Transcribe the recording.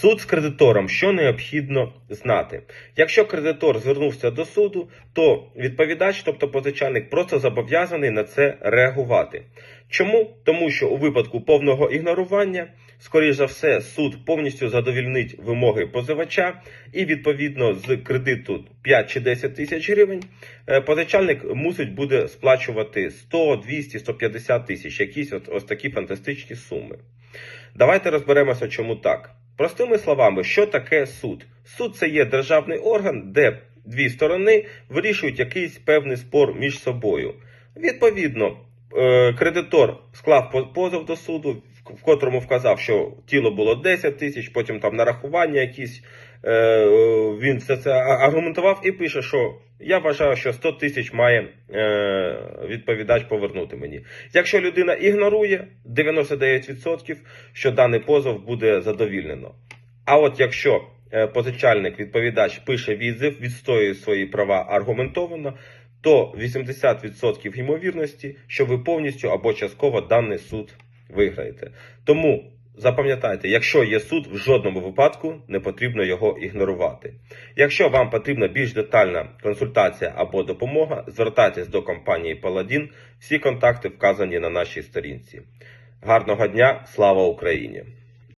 Суд з кредитором, що необхідно знати. Якщо кредитор звернувся до суду, то відповідач, тобто позичальник, просто зобов'язаний на це реагувати. Чому? Тому що у випадку повного ігнорування, скоріш за все, суд повністю задовільнить вимоги позивача, і відповідно з кредиту 5 чи 10 тисяч гривень е, позичальник мусить буде сплачувати 100, 200, 150 тисяч, якісь от, ось такі фантастичні суми. Давайте розберемося, чому так. Простими словами, що таке суд? Суд це є державний орган, де дві сторони вирішують якийсь певний спор між собою. Відповідно, е, кредитор склав позов до суду, в- котрому вказав, що тіло було 10 тисяч, потім там нарахування якісь. е, Він все це аргументував і пише, що я вважаю, що 100 тисяч має е, відповідач повернути мені. Якщо людина ігнорує 99%, що даний позов буде задовільнено. А от якщо е, позичальник відповідач пише відзив, відстоює свої права аргументовано, то 80% ймовірності, що ви повністю або частково даний суд виграєте. Тому запам'ятайте, якщо є суд, в жодному випадку не потрібно його ігнорувати. Якщо вам потрібна більш детальна консультація або допомога, звертайтесь до компанії Паладін. Всі контакти вказані на нашій сторінці. Гарного дня, слава Україні!